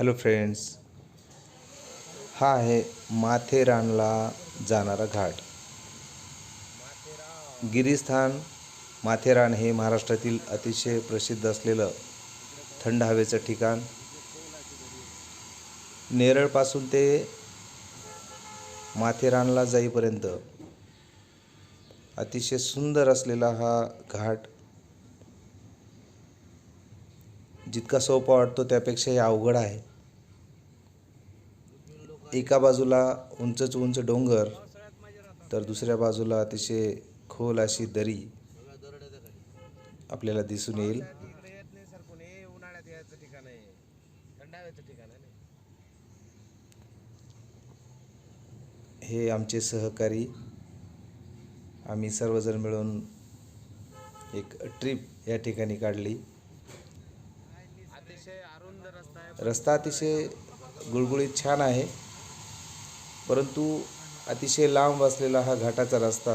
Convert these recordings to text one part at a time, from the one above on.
Hello friends हा आहे माथेरानला जाणारा घाट. गिरीस्थान माथेरान हे महाराष्ट्रातील अतिशय प्रसिद्ध असलेलं थंड हवेचं ठिकाण. नेरळपासून ते माथेरानला जाईपर्यंत अतिशय सुंदर असलेला हा घाट जितका सोपा वाटतो त्यापेक्षाही अवघड आहे. एका बाजूला उंचच उंच डोंगर तर दुसऱ्या बाजूला अतिशय खोल अशी दरी आपल्याला दिसून येईल. हे आमचे सहकारी. आम्ही सर्वजण मिळून एक ट्रिप या ठिकाणी काढली. अतिशय रस्ता अतिशय गुळगुळीत छान आहे. परंतु अतिशय लांब असलेला हा घाटाचा रस्ता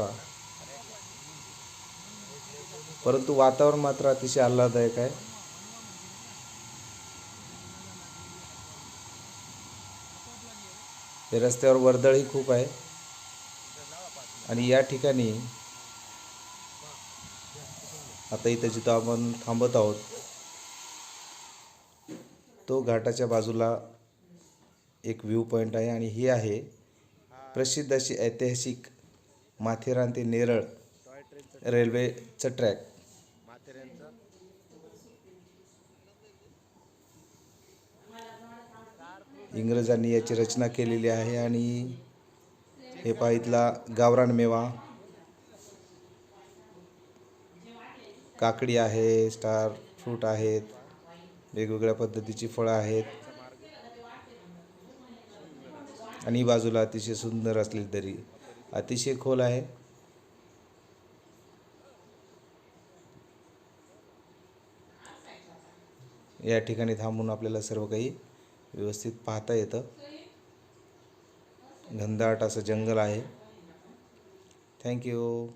परंतु वातावरण मात्र अतिशय आल्हाददायक आहे. या रस्त्यावर वर्दळही खूप आहे. आणि या ठिकाणी आता इथं जिथं आपण थांबत आहोत तो घाटाच्या बाजूला एक व्ह्यू पॉईंट आहे आणि ही आहे प्रसिद्ध अशी ऐतिहासिक माथेरान ते नेरळ रेल्वेचं ट्रॅक. इंग्रजांनी याची रचना केलेली आहे आणि हे पहा इथला गावरान मेवा. काकडी आहे स्टार फ्रूट आहेत वेगवेगळ्या पद्धतीची फळं आहेत. आणि बाजूला अतिशय सुंदर असलेली दरी अतिशय खोल आहे. या ठिकाणी थांबून आपल्याला सर्व काही व्यवस्थित पाहता येतं. घनदाट असं जंगल आहे. थँक्यू